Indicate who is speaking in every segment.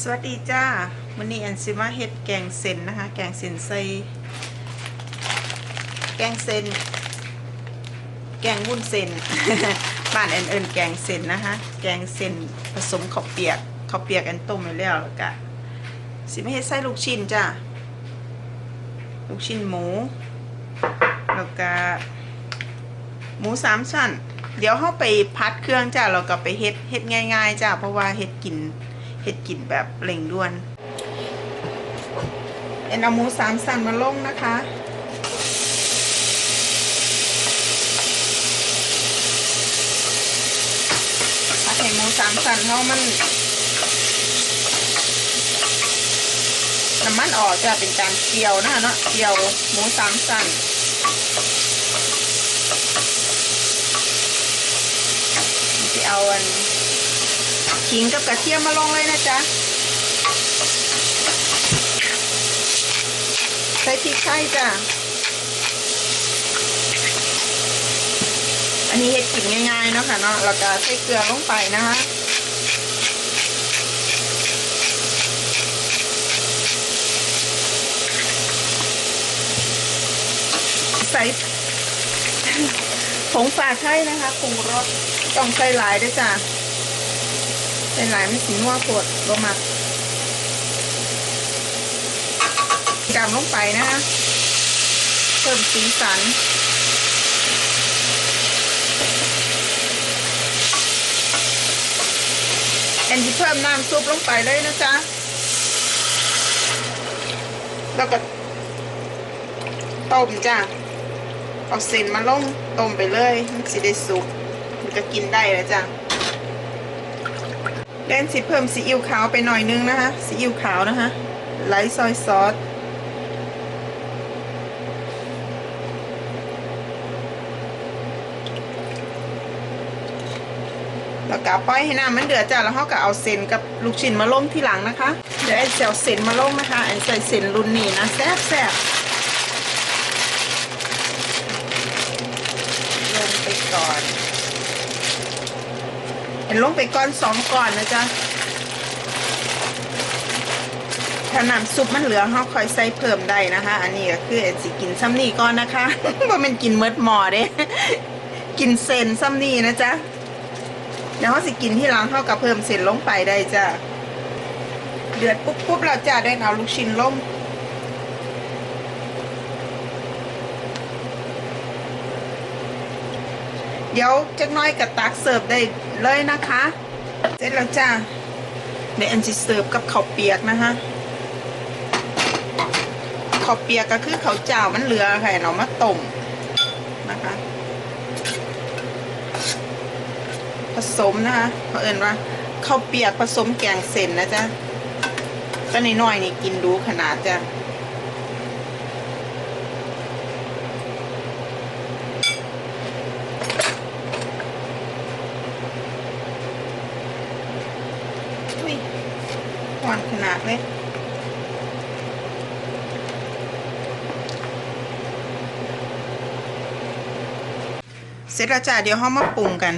Speaker 1: สวัสดีจ้าวันนี้แอนซิมาเฮ็ดแกงเส้นนะคะ แกงเส้นใส่แกงเส้นแกงวุ้นเส้นบ้านแอนเอิญแกงเส้นนะคะ แกงเส้นผสมข้าวเปียกข้าวเปียกแอนต้มไว้แล้วแล้วก็สิมาเฮ็ดใส่ลูกชิ้นจ้าลูกชิ้นหมู แล้วก็หมูสามชั้น เดี๋ยวเข้าไปพัดเครื่องจ้าเราก็ไปเฮ็ดเฮ็ดง่าย ๆจ้าเพราะว่าเฮ็ดกิน เห็ดกินแบบเร่งด่วน เอ็นเอาหมูสามสันมาลงนะคะถ้าเห็นหมูสามสันเขามันน้ำมันออกจะเป็นการเกี่ยวนะคะเนาะเกี่ยวหมูสามสันจะเอาอัน ขิงกับกระเทียมมาลงเลยนะจ๊ะ ใส่พริกไทยจ้ะ อันนี้เห็ดกินง่ายๆเนาะค่ะเนาะแล้วก็ใส่เกลือลงไปนะคะใส่ผงฝาไทยนะคะปรุงรสต้องใส่หลายด้วยจ้ะ เป็นลายไม่สีม่วงปวดลงมาจำลงไปนะคะเพิ่มสีสันแอนที่เพิ่มน้ำซุปลงไปเลยนะจ๊ะ แล้วก็ต้มจ้ะเอาเส้นมาลงต้มไปเลยมันสิได้สุกมันจะกินได้แล้วจ้ะ เล่นสิเพิ่มซีอิ๊วขาวไปหน่อยนึงนะคะซีอิ๊วขาวนะคะไลท์ซอยซอสแล้วก็ปล่อยให้น้ำมันเดือดจ้ะแล้วเขาก็เอาเส้นกับลูกชิ้นมาลงที่หลังนะคะ เดี๋ยวไอ้เสียวเส้นมาลงนะคะไอ้ใส่เส้นรุ่นนี้นะแซ่บแซ่บลงไปก่อน็นลงไปก้อนสองก้อนนะจ๊ะถ้าน้ำซุปมันเหลือเขาคอยใส่เพิ่มได้นะคะ อันนี้ก็คือเอ็สิกินซ้ำนี่ก่อนนะคะว่ามันกินเมิดหมอเด้กินเซนซ้ำนี่นะจ๊ะเดี๋ยวเขาสิกินที่หล้างเขากับเพิ่มเซนลงไปได้จ้ะเดือดปุ๊บปุ๊บเราจะได้เอาลูกชิ้นลงเดี๋ยวจักน้อยกับตักเสิร์ฟได้ เลยนะคะ เสร็จแล้วจ้าเดี๋ยวอันจะเสิร์ฟกับข้าวเปียกนะคะข้าวเปียกก็คือข้าวเจ้ามันเหลือค่ะเรามาต้มนะคะผสมนะคะเพราะเอิญว่าข้าวเปียกผสมแกงเส้นนะจ๊ะก็น้อยๆนี่กินดูขนาดจ้ะ อุ้ยหวานขนาดเลย เสร็จแล้วจ้ะเดี๋ยวเรามาปรุงกัน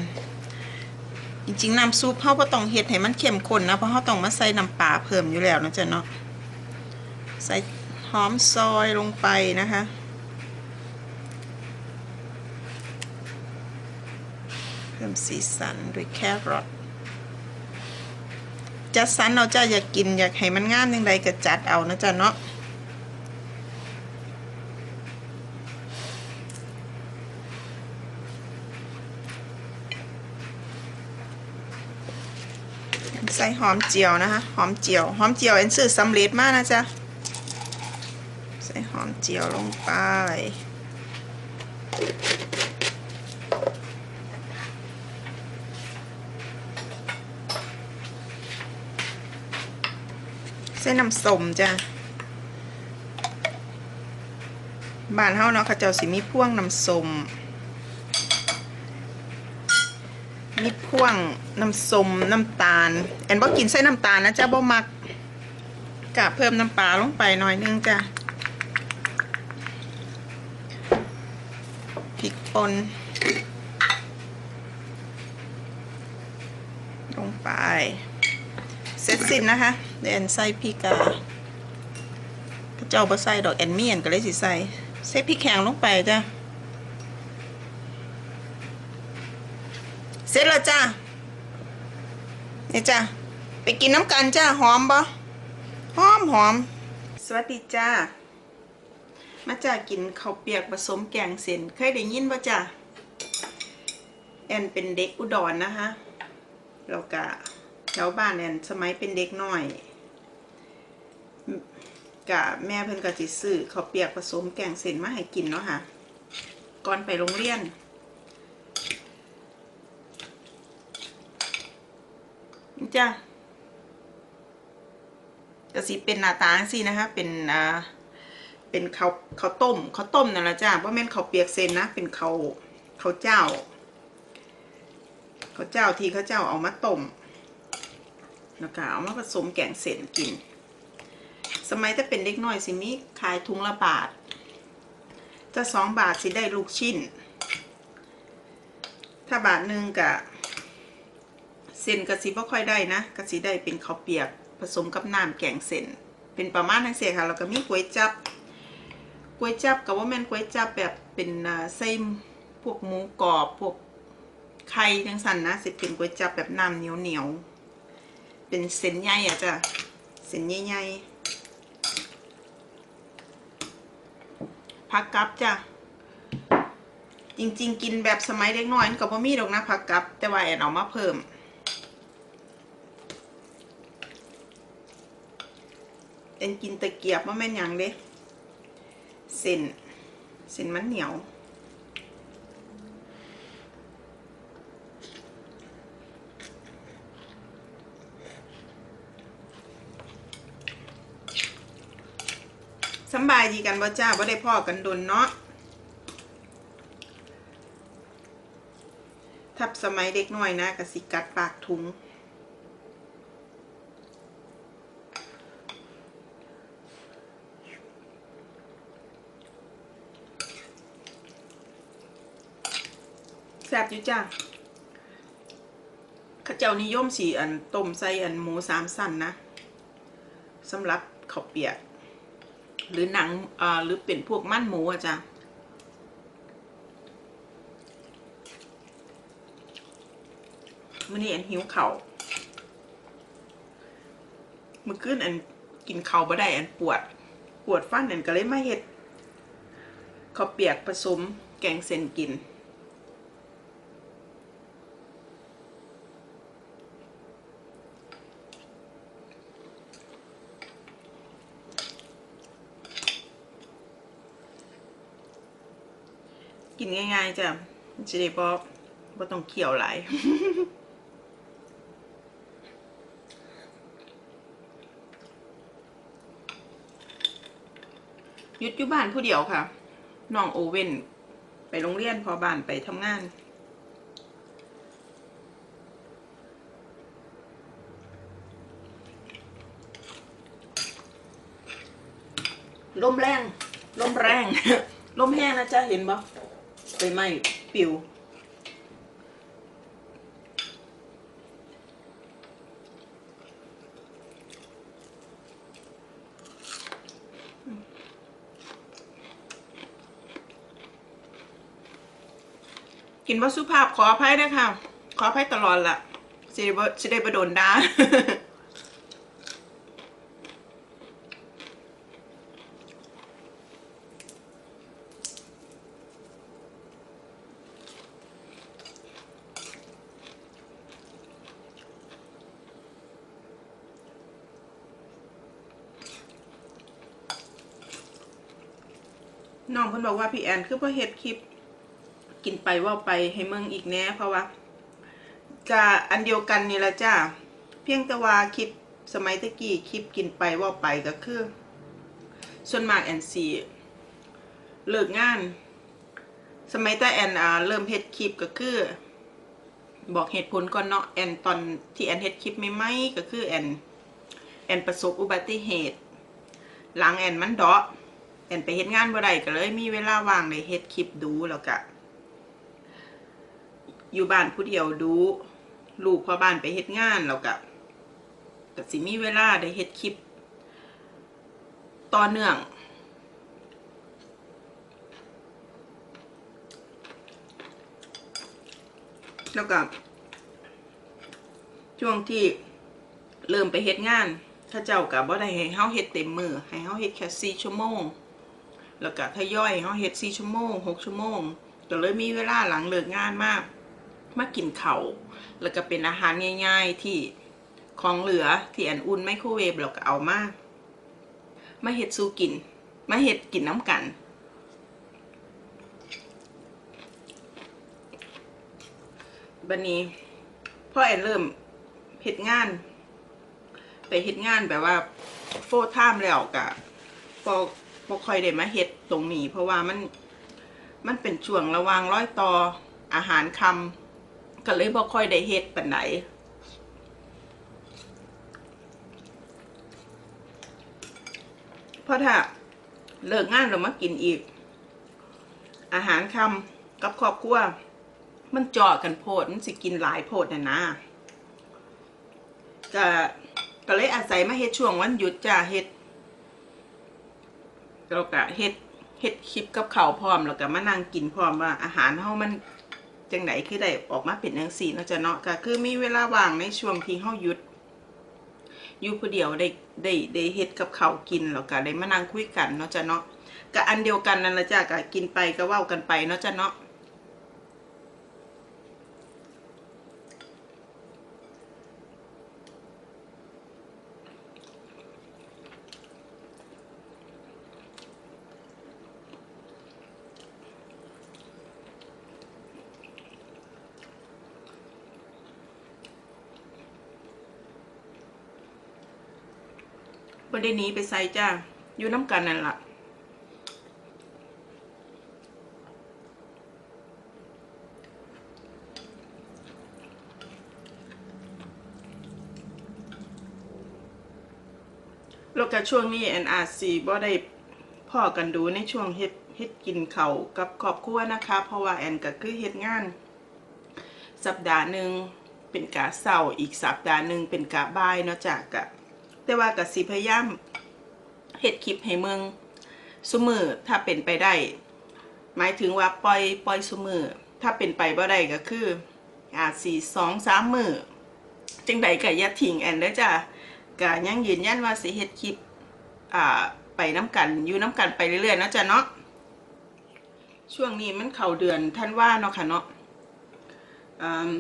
Speaker 1: จริงๆน้ำซุปเราก็ต้องเฮ็ดให้มันเข้มข้นนะเพราะเราต้องมาใส่น้ำปลาเพิ่มอยู่แล้วนะจ๊ะเนาะใส่หอมซอยลงไปนะคะเพิ่มสีสันด้วยแครอทจัดสรรเราจะอยากกินอยากให้มันงามยังไงก็จัดเอานะจ๊ะเนาะใส่หอมเจียวนะคะ หอมเจียว หอมเจียวเอ็นซื้อสำเร็จมากนะจ๊ะ ใส่หอมเจียวลงไปเส้นน้ำส้มจ้ะบ้านเฮาเนาะเขาเจ้าสิมีพ่วงน้ำส้ม มีพ่วงน้ำส้มน้ำตาล แอนบ่กินใส่น้ำตาลนะจ๊ะบ่มักกะเพิ่มน้ำปลาลงไปหน่อยนึงจ้ะพริกป่นลงไป เสร็จสิ้นนะคะเดี๋ยวแอนใส่พริกกาพระเจ้าบ่ใส่ดอกแอนเมียนก็เลยสิใส่ใส่พริกแข็งลงไปจ้ะ เสร็จแล้วจ้าเนี่ยจ้าไปกินน้ำกันจ้าหอมบ่หอมหอม สวัสดีจ้า มาจ้ากินข้าวเปียกผสมแกงเส้นเคยได้ยินบ่จ้าแอนเป็นเด็กอุดรนะคะแล้วก็แถวบ้านแอนสมัยเป็นเด็กน้อยกะแม่เพิ่นก็สิซื้อข้าวเปียกผสมแกงเส้นมาให้กินเนาะค่ะ ก่อนไปโรงเรียน จ้าก็สิเป็นหน้าตาจังซี่นะคะ เป็นอ่าเป็นข้าวข้าวต้มข้าวต้มนั่นแหละจ้าเพราะแม่นข้าวเปียกเซนนะ เป็นข้าวข้าวเจ้าข้าวเจ้าที่ข้าวเจ้าเอามาต้มแล้วก็เอามาผสมแกงเส้นกิน สมัยถ้าเป็นเด็กน้อยสิมีขายถุงละบาทถ้าสองบาทสิได้ลูกชิ้น ถ้าบาทหนึ่งกะ เส้นกะสิบ่ค่อยได้นะกะสิได้เป็นข้าวเปียกผสมกับน้ำแกงเส้นเป็นประมาณนั้นเสียค่ะแล้วก็มีก๋วยจับก๋วยจับกับว่าแม่นก๋วยจับแบบเป็นไส้พวกหมูกรอบพวกไข่จังสันนะสิเป็นก๋วยจับแบบน้ำเหนียวเหนียวๆเป็นเส้นใหญ่อะจ้ะเส้นใหญ่ๆผักกับจ้ะจริง ๆ กินแบบสมัยเด็กน้อยมันก็บ่มีดอกนะผักกับแต่ว่าแอนเอามาเพิ่ม เป็นกินตะเกียบว่าแม่นหยังเด้เส้นเส้นมันเหนียว สบายดีกันบ่จ้าบ่ได้พ่อกันดนเนาะ ทับสมัยเด็กน้อยนะกะสิกัดปากถุง ซ่บอยู่จ้าข้าเจ้านิยมสีอันต้มใส่อันหมูสามสั้นนะสำหรับข้าวเปียก หรือหนังอ่าหรือเป็นพวกมันหมูอะจ้ะมื่อนี้อันหิวเข่าเมื่อคืนอันกินเข่าบ่ได้อันปวด ปวดฟันอันก็เลยมาเฮ็ดข้าวเปียกผสมแกงเส้นกิน กินง่ายๆจ้ะจะได้บอกว่าต้องเคี่ยวหลายหยุดอยู่บ้านผู้เดียวค่ะ น้องโอเว่น ไปโรงเรียนพอบ้านไปทำงาน ลมแรง ลมแรง ลมแห้งนะจ๊ะ เห็นปะ ไปไหมปิว กินว่าสุภาพขออภัยนะคะ ขออภัยตลอดละสิได้บ่สิได้ประดนดา น้องเพิ่นบอกว่าพี่แอนคือพอเฮ็ดคลิป กินไปว่าไปให้เมืองอีกแน่เพราะว่าจะอันเดียวกันนี่ละจ้าเพียงแต่ว่าคลิปสมัยตะกี้คลิปกินไปว่าไปก็คือ ส่วนมากแอนซีเลิกงาน สมัยแต่แอนอ่าเริ่มเฮ็ดคลิปก็คือ บอกเหตุผลก่อนเนาะแอนตอนที่แอนเฮ็ดคลิปใหม่ก็คือแอนแอนประสบอุบัติเหตุ หลังแอนมันเดาะ แอนไปเฮ็ดงานบ่ได้ก็เลยมีเวลาว่างได้เฮ็ดคลิปดูแล้วก็อยู่บ้านผู้เดียวดู ลูกพอบ้านไปเฮ็ดงานแล้วก็ก็สิมีเวลาได้เฮ็ดคลิป ต่อเนื่อง แล้วก็ช่วงที่เริ่มไปเฮ็ดงานข้าเจ้ากับบ่ได้ให้เฮาเฮ็ดเต็มมือให้เฮาเฮ็ดแค่4ชั่วโมง แล้วก็ทยอยเฮาเฮ็ด4ชั่วโมง6ชั่วโมงก็เลยมีเวลาหลังเลิกงานมาก มากินเขา่าแล้วก็เป็นอาหารง่ายๆที่ของเหลือที่อันอุ่นไมโครเวฟแล้วก็เอามามาเฮ็ดสู้กิน มาเฮ็ดกินน้ำกัน บันนี้พ่อแอนเริ่มเฮ็ดงาน ไปเฮ็ดงานแบบว่าโฟร์ไทม์แล้วกะพอ พอค่อยได้มาเฮ็ดตรงนี้เพราะว่ามันมันเป็นช่วงระวางร้อยต่ออาหารคำก็เลยบ่ค่อยได้เฮ็ดปานไหนเพราะถ้าเลิกงานเรามากินอีก อาหารคำกับครอบครัวมันจาะกันโพดมันสิกินหลายโพดนะนะก็ก็เลยอาศัยมาเฮ็ดช่วงวันหยุดจ้าเฮ็ด แล้วก็เฮ็ดเฮ็ดคลิปกับเขาพร้อมแล้วก็มานั่งกินพร้อมว่าอาหารเฮามันจังไหนคือได้ออกมาเป็นจังซี่เนาะจ้ะเนาะก็คือมีเวลาว่างในช่วงที่เฮาหยุดอยู่ผู้เดียวได้ได้ได้เฮ็ดกับเขากินแล้วก็ได้มานั่งคุยกันเนาะจ้ะเนาะก็อันเดียวกันนั่นละจ้ะก็กินไปก็เว้ากันไปเนาะจ้ะเนาะ ประเด็นนี้ไปใส่จ้า อยู่น้ำกันนั่นละ่ะแล้วก็ช่วงนี้ NRC บ่ได้พ่อกันดูในช่วงเฮ็ดเฮ็ดกินเขากับครอบครัวนะคะ เพราะว่าแอนก็คือเฮ็ดงาน สัปดาห์หนึ่งเป็นกะเสาร์อีกสัปดาห์หนึ่งเป็นกะบ่ายเนาะจากกะ แต่ว่ากับสิพยายามเฮ็ดคลิปให้เมืองซุมือถ้าเป็นไปได้ หมายถึงว่าปล่อยปล่อยซุมือถ้าเป็นไปบ่ได้ก็คืออาจสี่สองสามมือจังใดก็อย่าทิ้งแอนเด้จ้ะก็ยังยืนยันว่าสิเฮ็ดคลิปอ่าไปน้ำกันอยู่น้ำกันไปเรื่อยๆนะจ้ะเนาะช่วงนี้มันเข้าเดือนท่านว่าเนาะค่ะเนาะอืม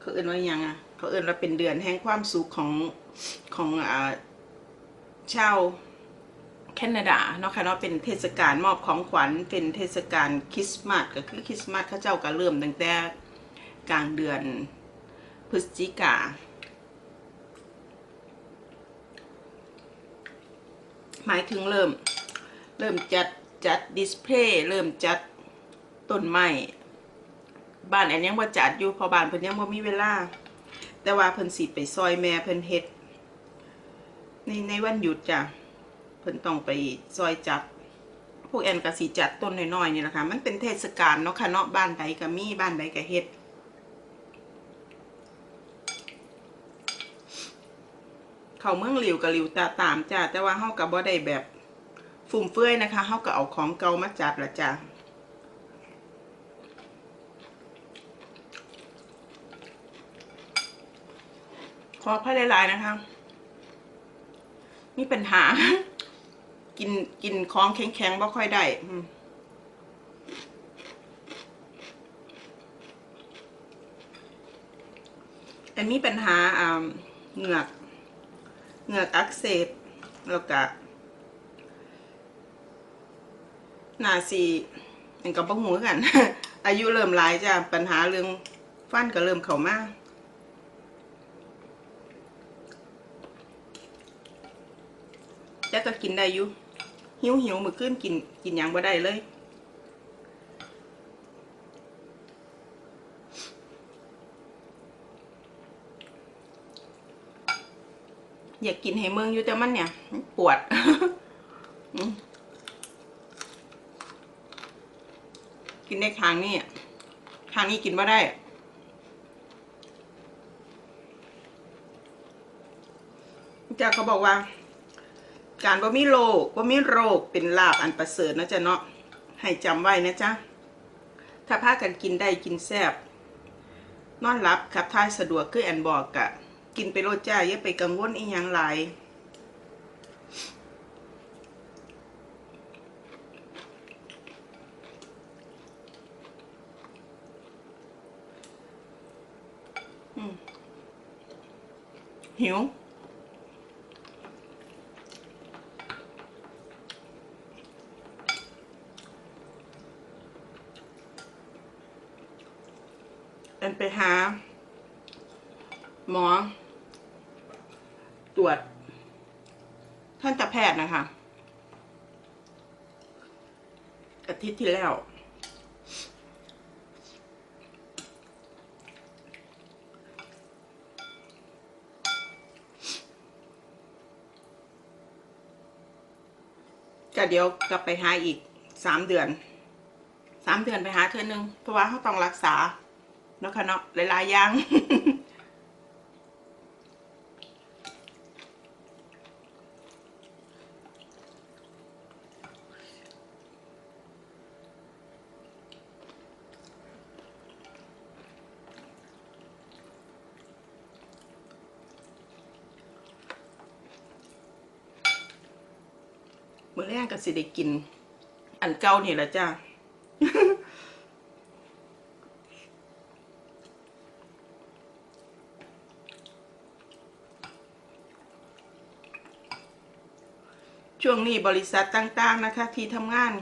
Speaker 1: เขาเอื่นว่ายังอะเขาเอื่นว่าเป็นเดือนแห่งความสุขของ ของอ่าชาวแคนาดาเนาะค่ะเนาะเป็นเทศกาลมอบของขวัญเป็นเทศกาลคริสต์มาสก็คือคริสต์มาสเขาเจ้าก็เริ่มตั้งแต่กลางเดือนพฤศจิกาหมายถึงเริ่ม เริ่มจัดจัดดิสเพลย์เริ่มจัดต้นไม้บ้านแอนยังบ่าจัดอยู่พอบ้านเพิ่นยังบ่ามีเวลา แต่ว่าเพิ่นสิไปซอยแม่เพิ่นเฮ็ด ในในวันหยุดจ้ะเพิ่นต้องไปซอยจัด พวกแอนก็สิจัดต้นน้อยๆนี่แหละค่ะ มันเป็นเทศกาลเนาะค่ะเนาะบ้านใดก็มีบ้านใดก็เฮ็ดเขาเมืองหลิวกับหลิวตาตามจ้ะแต่ว่าเฮาก็บ่ได้แบบฟุ่มเฟือยนะคะเฮาก็เอาของเก่ามาจัดละจ้ะขอพระหลายๆนะคะ มีปัญหา กินกินของแข็งๆบ่ค่อยได้อันมีปัญหาอ่าเหงือก เหงือกอักเสบแล้วก็หนาสีอันกับบ่หูกัน อายุเริ่มหลายจ้ะปัญหาเรื่องฟันก็เริ่มเข้ามา แต่ก็กินได้อยู่หิวหิวมือขึ้นกินกินหยังบ่ได้เลย อยากกินให้เมืองอยู่แต่มันเนี่ย ปวดกินได้ครั้งนี้ครั้งนี้กินบ่ได้จ้าเขาบอกว่า การบ่มีโรคบ่มีโรคเป็นลาบอันประเสริฐนะจ๊ะเนาะให้จำไว้นะจ๊ะถ้าพากันกินได้กินแซ่บนอนหลับขับถ่ายสะดวกคือแอนบอกกะ กินไปโลดจ้าอย่าไปกังวลอีหยังหลายหิว อนไปหา หมอ ตรวจท่านตแพทย์นะคะ อาทิตย์ที่แล้ว ก็เดี๋ยวกลับไปหาอีกสามเดือนสามเดือนไปหาเธอหนึ่งเพราะว่าเขาต้องรักษา นะคะเนาะหลายๆอย่างมื้อแรกก็สิได้กิน อันเก่านี่แหละจ้า ช่วงนี้บริษัทต่างๆนะคะ ที่ทำงาน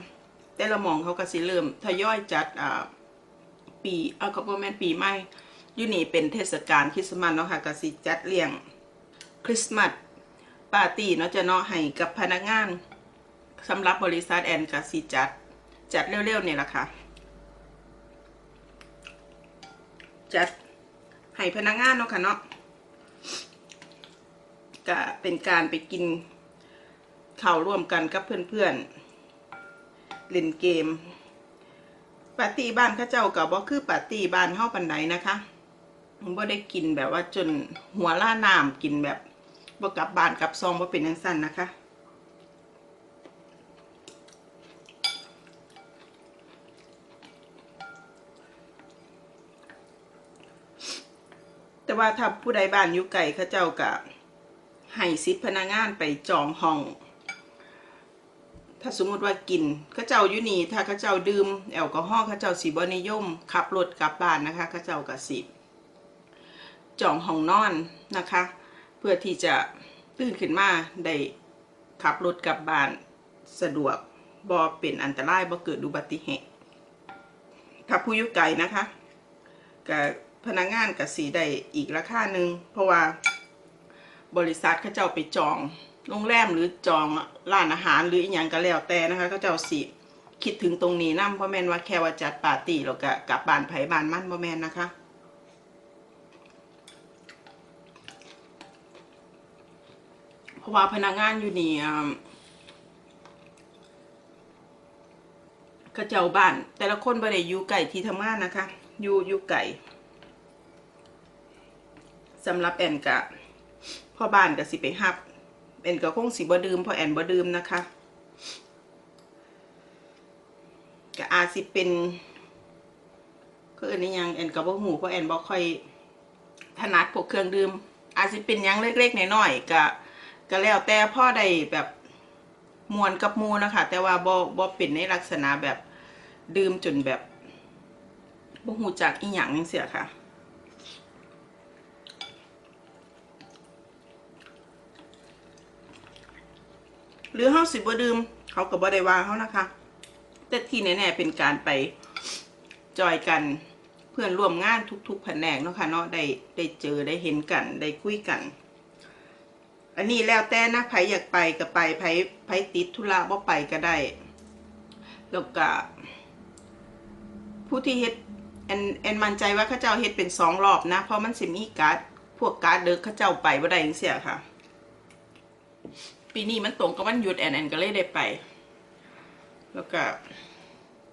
Speaker 1: แต่ละหมองเขาก็สิเริ่มทยอยจัดปีเอาก็บ่แม่นปีใหม่ยู่นี่เป็นเทศกาลคริสต์มาสเนาะค่ะก็สิจัดเลี้ยงคริสต์มาสปาร์ตี้เนาะจะเนาะให้กับพนักงานสำหรับบริษัทแอนก็สิจัด จัดเร็วๆเนี่ยแหละค่ะ จัดให้พนักงานเนาะค่ะเนาะก็เป็นการไปกิน เข้าร่วมกันกับเพื่อนๆเล่นเกมปาร์ตี้บ้านข้าเจ้ากับบ่คือปาร์ตี้บ้านเฮาปันไหนนะคะบ่ได้กินแบบว่าจนหัวล่าน้ำกินแบบบ่กลับบ้านกลับซองบ่เป็นจังซั่นนะคะแต่ว่าถ้าผู้ใดบ้านอยู่ไกลเข้าเจ้าก็ให้สิทธิพนักงานไปจองห้อง ถ้าสมมติว่ากินข้าเจ้ายู่นี่ถ้าข้าเจ้าดื่มแอลกอฮอล์ข้าเจ้าสีบนิยม ขับรถกลับบ้านนะคะข้าเจ้าก็สิจองห้องนอนนะคะ เพื่อที่จะตื่นขึ้นมาได้ขับรถกลับบ้านสะดวกบ่เป็นอันตรายบ่เกิดอุบัติเหตุถ้าผู้ยู่ไกลนะคะกับพนักงานกับสีได้อีกราคาหนึ่งเพราะว่าบริษัทเขาเจ้าไปจอง โรงแรมหรือจองร้านอาหารหรืออีกอย่างก็แล้วแต่นะคะเขาเจ้าสิคิดถึงตรงนี้นั่เพราะแม่นว่าแค่ว่าจัดปาร์ตี้แล้วก็กลับบ้านไผ่บ้านมันบ่แม่นนะคะเพราะว่าพนักงานอยู่นี่อ่าเขาเจ้าบ้าน แต่ละคนบ่ได้อยู่ไก่ที่ทำงานนะคะ อยู่อยู่ไก่สำหรับแอนกะพ่อบ้านก็สิไปฮับ แอนก็คงสิบ่ดื่มเพราะแอนบดื่มนะคะก็อาจสิเป็นก็อ็นนี่ยังแอนก็บ่หูเพราะแอนบ่ค่อยถนัดพวกเครื่องดื่ม อาจสิเป็นยังเล็กๆน้อยๆก็ก็แล้วแต่พ่อได้แบบมวนกับมูนะคะ แต่ว่าบ่บ่เป็นในลักษณะแบบดื่มจนแบบบ่หูจักอีหยังจังซี่ค่ะ หรือเฮาสิบ่ดื่มเขาก็บ่ได้ว่าเฮานะคะ แต่ที่แน่ๆเป็นการไปจอยกันเพื่อนร่วมงานทุกๆแผนกเนาะค่ะเนาะได้ได้เจอได้เห็นกันได้คุยกัน อันนี้แล้วแต่นะไผอยากไปก็ไปไผไผติดธุระบ่ไปก็ได้แล้วก็ผู้ที่เฮ็ดแอนแอนมั่นใจว่าเขาเจ้าเฮ็ดเป็นสองรอบนะ เพราะมันสิมีการ์ดพวกการ์ดเดิกเขาเจ้าไปบ่ได้จังซี่ค่ะ ปีนี้มันตรงกับวันหยุดแอนแอนก็เลยได้ไป แล้วก็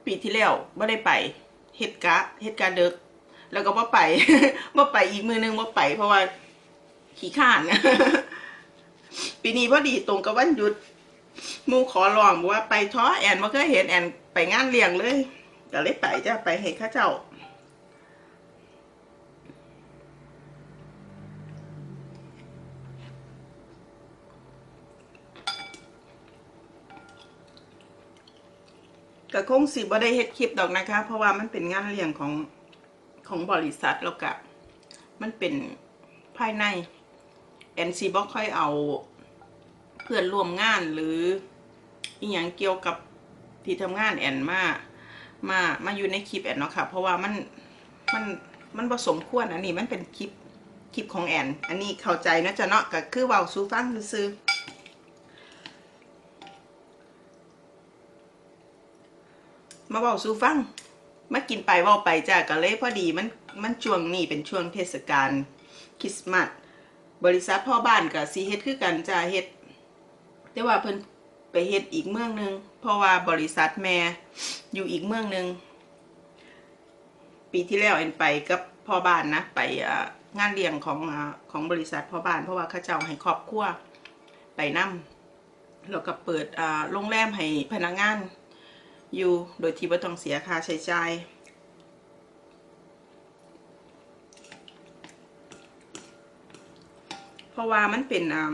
Speaker 1: ปีที่แล้วไม่ได้ไปเฮ็ดกะเฮ็ดการเดิกแล้วก็บ่ไปบ่ไปอีกมือนึงบ่ไป เพราะว่าขี้ข้านปีนี้พอดีตรงกับวันหยุดมูขอลองบอกว่าไปท้อแอนมาเคยเห็นแอนไปงานเลี้ยงเลยก็เลยไปจ้ะไปเห็นข้าเจ้า ก็คงสิบ่ได้เฮ็ดคลิปดอกนะคะ เพราะว่ามันเป็นงานเลี้ยงของของบริษัทแล้วก็มันเป็นภายในแอนซีบ่ค่อยเอาเพื่อนร่วมงานหรืออีหยังเกี่ยวกับที่ทำงานแอนมามามาอยู่ในคลิปแอนเนาะค่ะ เพราะว่ามันมันมันผสมควรอันนี้มันเป็นคลิปคลิปของแอน อันนี้เข้าใจนะจ๊ะเนาะก็คือเว้าสู่ฟังซื่อ มาเว้าสู่ฟังมากินไปเว้าไปจ้าก็เลยพอดีมันมันช่วงนี้เป็นช่วงเทศกาลคริสต์มาสบริษัทพ่อบ้านกับซีเฮ็ดคือกันจ้าเฮ็ดแต่ว่าเพิ่นไปเฮ็ดอีกเมืองหนึงเพราะว่าบริษัทแม่อยู่อีกเมืองหนึงปีที่แล้วเอ็นไปกับพ่อบ้านนะไปงานเลี้ยงของของบริษัทพ่อบ้าน เพราะว่าเขาเจ้าให้ครอบครัวไปนํแล้วก็เปิดโรงแรมให้พนักงาน อยู่โดยที่ไม่ต้องเสียค่าใช้จ่ายเพราะว่ามันเป็นอ่า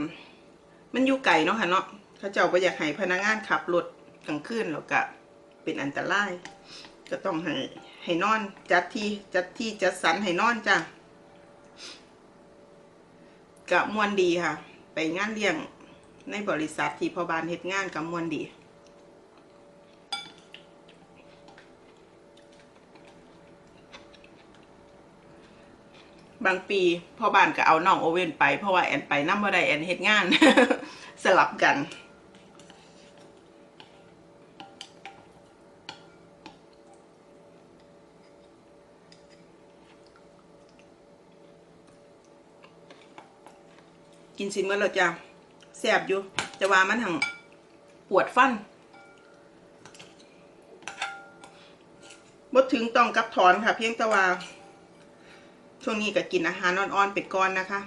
Speaker 1: มันอยู่ไกลเนาะค่ะเนาะเขาเจ้าบ่อยากให้พนักงานขับรถกลางคืนแล้วก็เป็นอันตรายก็ต้องให้ให้นอนจัดที่จัดที่จัดสรรให้นอนจ้ะกะมวนดีค่ะ ไปงานเลี้ยงในบริษัทที่พอบานเฮ็ดงานกับมวนดี บางปีพ่อบ้านก็เอาน้องโอเว่นไป เพราะว่าแอนไปน้ำบ่ได้แอนเฮ็ดงาน สลับกัน กินสิเมื่อเราจะแสบอยู่แต่ว่ามันหังปวดฟันบ่ถึงต้องกับถอนค่ะ เพียงแต่ว่า ช่วงนี้ก็กินอาหารอ่อนๆเป็ดก้อนนะคะ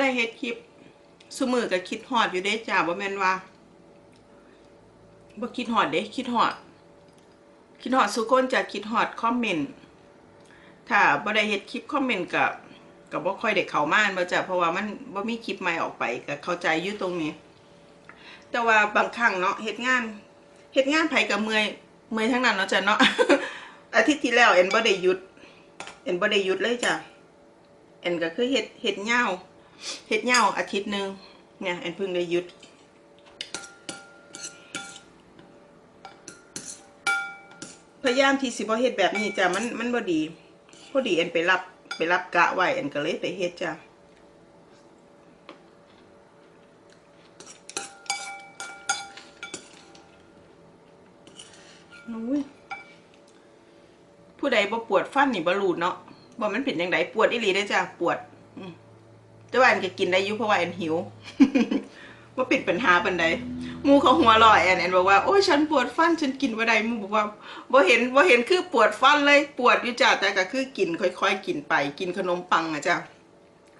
Speaker 1: ได้เฮ็ดคลิปซุมือก็คิดฮอดอยู่เด้จ้าบ่แม่นว่าบ่คิดฮอดเด้คิดฮอด คิดฮอดสุคนจะคิดฮอดคอมเมนต์ถ้าบ่ได้เฮ็ดคลิปคอมเมนต์ก็ก็บ่ค่อยได้เข้ามาบ่จ้ะเพราะว่ามันบ่มีคลิปใหม่ออกไปก็เข้าใจอยู่ตรงนี้ แต่ว่าบางครั้งเนาะเฮ็ดงานเฮ็ดงานไผก็เมื่อยเมื่อยทั้งนั้นเนาะจ้ะเนาะอาทิตย์ที่แล้วเอ็นบ่ได้หยุดเอ็นบ่ได้หยุดเลยจ้ะเอ็นก็คือเฮ็ดเฮ็ดยาว เฮ็ดเหย้าอาทิตย์หนึ่งเนี่ยแอนพิ่งได้ยุดพยายามที่สิบ่เฮ็ดแบบนี้จ้ะมันมันบ่ดีพอดีแอนไปรับไปรับกะไว้แอนก็เลยไปเฮ็ดจ้ะอุ้ยผู้ใดบ่ปวดฟันนี่บ่รู้เนาะว่มันเป็นจังไดปวดอีหลีได้จ้ะปวด แต่ว่าแอนก็กินได้ยุเพราะว่าแอนหิวว่าปิดปัญหาปันใดมูเขาหัวลอยแอนแอนบอกว่าโอ้ยฉันปวดฟันฉันกินว่าใดมูบอกว่าบ่เห็นบ่เห็นคือปวดฟันเลยปวดอยู่จ้าแต่ก็คือกินค่อยๆ กินไป กินขนมปังอะจ้า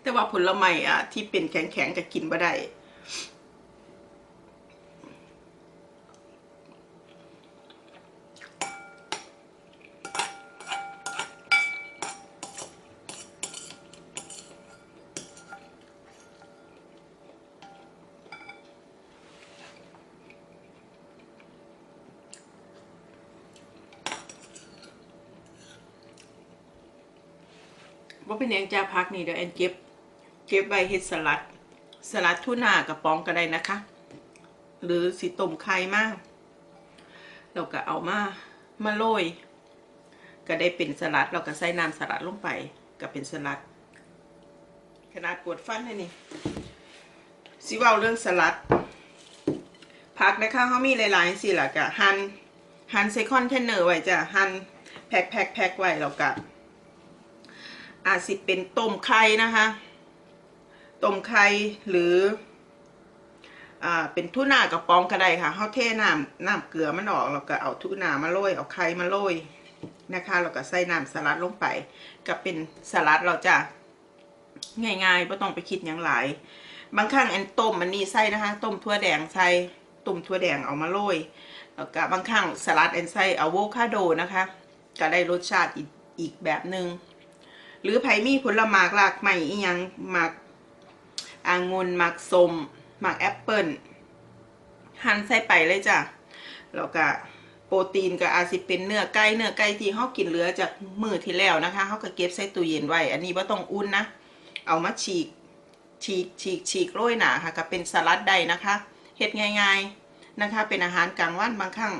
Speaker 1: แต่ว่าผลไม้อะที่เป็นแข็งๆก็กินบ่ได้ เป็นหยังจ้าพักนี่เดี๋ยวแอนเก็บ เก็บไว้เฮ็ดสลัด สลัดทูน่ากระป๋องก็ได้นะคะ หรือสีต้มไข่มากเราก็เอามามาโรยก็ได้เป็นสลัด เราก็ใส่น้ำสลัดลงไปก็เป็นสลัด ขนาดปวดฟันเลยนี่สิว้าเรื่องสลัด ผักนะคะเขามีหลายๆสิล่ะกะหันหันใส่คอนเทนเนอร์ไว้จ้ะหันแพ็คแพ็คแพ็คไว้แล้วกะ อาจสิเป็นต้มไข่นะคะต้มไข่หรืออ่าเป็นทุนากระป๋องก็ได้ค่ะเขาเทน้ำน้ำเกลือมันออกแล้วก็เอาทุนามาโรยเอาไข่มาโรยนะคะแล้วก็ใส่น้ำสลัดลงไป ก็เป็นสลัดเราจะง่ายๆไม่ต้องไปคิดอย่างหลาย บางครั้งแอนต้มมันนี่ใส่นะคะ ต้มถั่วแดงใส่ต้มถั่วแดงเอามาโรยแล้วก็บางครั้งสลัดแอนใส่อะโวคาโดนะคะ ก็ได้รสชาติอีกอีกแบบหนึง่ง หรือไผ่มีผลไม้หลากใหม่อีหยังหมักอางุ่นหมักส้มหมักแอปเปิลหั่นใส่ไปเลยจ้ะแล้วก็โปรตีนก็อาจสิเป็นเนื้อไก่เนื้อไก่ที่เขากินเหลือจากมือที่แล้วนะคะเขาก็เก็บใส่ตู้เย็นไว้ อันนี้ว่าต้องอุ่นนะ เอามาฉีกฉีกฉีกฉีกโรยหนาค่ะก็เป็นสลัดได้นะคะเฮ็ดง่าย ๆนะคะ เป็นอาหารกลางวันบางครั้ง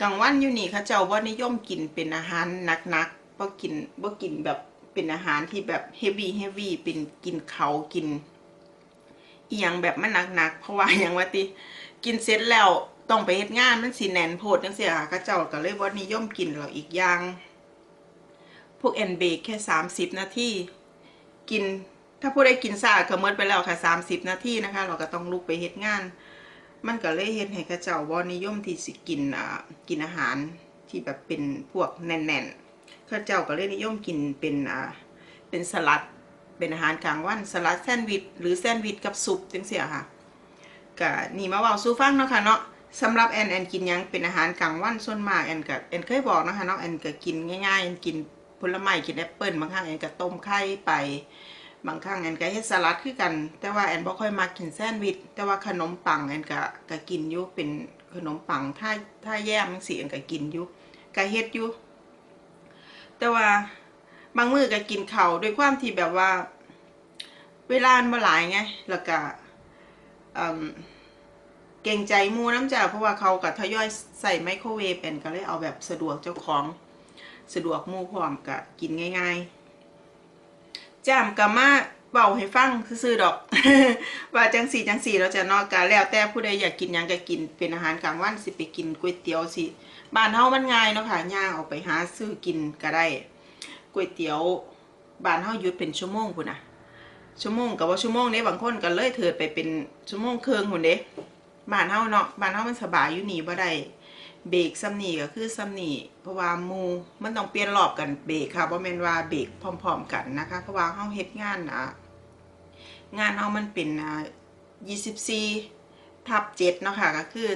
Speaker 1: กลางวันอยู่นี่เขาเจ้าว่านิยมกินเป็นอาหารหนักๆบ่กินบ่กินแบบ เป็นอาหารที่แบบเฮฟวี่เฮฟวี่เป็นกินเขากินอียังแบบมันหนักๆเพราะว่าอย่างว่าติกินเสร็จแล้วต้องไปเฮ็ดงานมันสิแน่นโพดจังซี่ค่ะเขาเจ้าก็เลยบ่นิยมกินแล้วอีกอย่าง พวกแอนเบกแค่30นาทีกิน ถ้าผู้ใดกินซาก็เมิดไปแล้วค่ะ30นาทีนะคะ เราก็ต้องลุกไปเฮ็ดงาน มันก็เลยเฮ็ดให้กระเจ้าบ่นิยมที่สิกินอ่ากินอาหารที่แบบเป็นพวกแน่นๆ ข้าเจ้าก็เลยนิยมกินเป็นอ่าเป็นสลัดเป็นอาหารกลางวันสลัดแซนด์วิชหรือแซนด์วิชกับซุปจังซี่ค่ะก็นี่มาเว้าสู่ฟังเนาะค่ะเนาะสำหรับแอนแอนกินยังเป็นอาหารกลางวันส่วนมากแอนก็แอนเคยบอกนะคะเนาะแอนก็กินง่ายๆแอนกินผลไม้กินแอปเปิลบางครั้งแอนก็ต้มไข่ไปบางครั้งแอนก็เฮ็ดสลัดคือกัน แต่ว่าแอนบ่ค่อยมักกินแซนด์วิชแต่ว่าขนมปังแอนก็ก็กินอยู่เป็นขนมปังถ้าถ้าแยมจังซี่แอนก็กินอยู่ก็เฮ็ดอยู่ แต่ว่าบางมือก็กินเข่าด้วยความที่แบบว่า เวลามันบ่หลายไงแล้วก็เก่งใจมูน้ำจ่าเพราะว่าเขากับทยอยใส่ไมโครเวฟเป็นก็เลยเอาแบบสะดวกเจ้าของสะดวกหมู่พร้อมก็กินง่าย ๆจามกะมา เบาให้ฟังซื่อๆดอก ว่าจังสี่จังสี่เราจะนอกกะแล้วแต่ผู้ใดอยากกินยังก็กินเป็นอาหารกลางวันสิไปกินก๋วยเตี๋ยวสิบ้านเฮามันง่ายเนาะค่ะย่างออกไปหาซื้อกินก็ได้ก๋วยเตี๋ยวบ้านเฮาหยุดเป็นชั่วโมงพุ่นน่ะชั่วโมงกับว่าชั่วโมงเนี้บางคนก็เลยเถิดไปเป็นชั่วโมงเครึ่งพุ่นเด้บ้านเฮาเนาะบ้านเฮามันสบายอยู่นี่บ่ได้เบรกซ้ำนี่ก็คือซ้ำนี่เพราะว่ามูมันต้องเปลี่ยนรอบกันเบรกค่ะบ่แม่นว่าเบรกพร้อม ๆ กันนะคะ เพราะว่าเฮาเฮ็ดงานอะ งานเฮามันเป็นอ่า24ทับ7เนาะค่ะก็คือ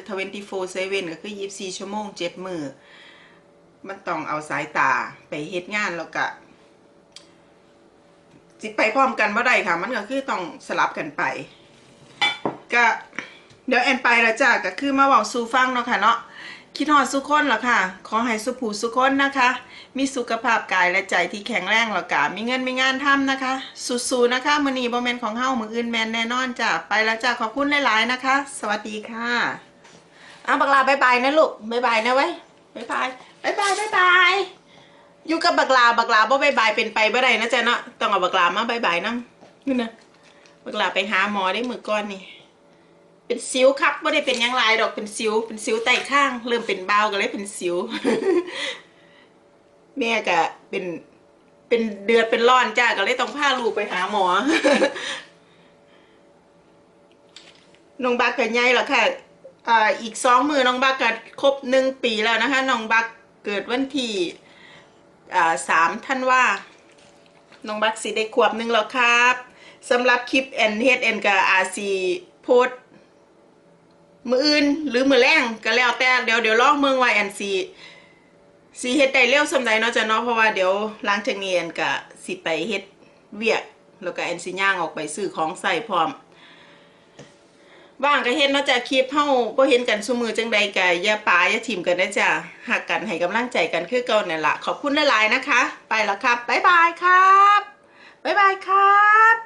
Speaker 1: 24/7 ก็คือ 24 ชั่วโมง 7 มื้อมันต้องเอาสายตาไปเฮ็ดงานแล้วก็สิไปพร้อมกันบ่ได้ค่ะ มันก็คือต้องสลับกันไป ก็เดี๋ยวแอนไปแล้วจ้ะก็คือมาเว้าสู่ฟังเนาะค่ะเนาะ คิดฮอดสุขคนเหรอค่ะ ขอให้สุขผูสุขคนนะคะ มีสุขภาพกายและใจที่แข็งแรงแล้วก็มีเงินมีงานทำนะคะ สู้ๆนะคะมือนี้บ่แมนของเฮามืออื่นแมนแน่นอนจ้ะ ไปแล้วจ้ะ ขอบคุณหลายๆนะคะ สวัสดีค่ะเอาบักลาบายบายนะลูกบายบายนะไว้ยบายบายบายบายบายบายอยู่กับบักลาบักลาบ่บายบายเป็นไปบ่ได้นะจ๊ะเนาะ ต้องเอาบักลามาบายบายนำนี่นะบักลาไปหาหมอได้มือก่อนนี่ เป็นสิวครับไม่ได้เป็นยังไรดอกเป็นสิว เป็นสิวไตข้าง เริ่มเป็นเบาก็เลยเป็นสิว แม่ก็เป็นเป็นเดือดเป็นร้อนจ้าก็เลยต้องพาลูกไปหาหมอน้องบักกับยายหรอค่ะอ่าอีกสองมือน้องบักก็ครบหนึ่งปีแล้วนะคะน้องบักเกิดวันที่อ่าสามท่านว่าน้องบักสิได้ขวบหนึ่งแล้วครับสำหรับคลิปแอนเฮดแอนกับอาซีโพส มืออื่นหรือมือแรงก็แล้วแต่เดี๋ยวเดี๋ยวลองเมืองไวแอนซีสีเฮ็ดได้เร็วสำใดเนาะจ้ะเนาะเพราะว่าเดี๋ยวหล้างจากนี้แอนก็สิไปเฮ็ดเวียก แล้วก็แอนสิย่างออกไปซื้อของใส่พร้อมว่างก็เห็นเนาะจ้ะคลิปเฮาบ่เห็นกันซุมือจังใดก็อย่าปาอย่าถิ่มกันนะจ้ะหักกันให้กำลังใจกันคือเก่านั่นล่ะขอบคุณหลายๆนะคะ ไปแล้วครับบ๊ายบายครับบ๊ายบายครับ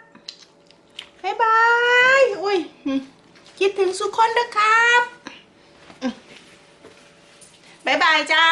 Speaker 1: บ๊ายบายอุ้ย คิดถึงสุกคนนะครับ บ๊ายบายจ้า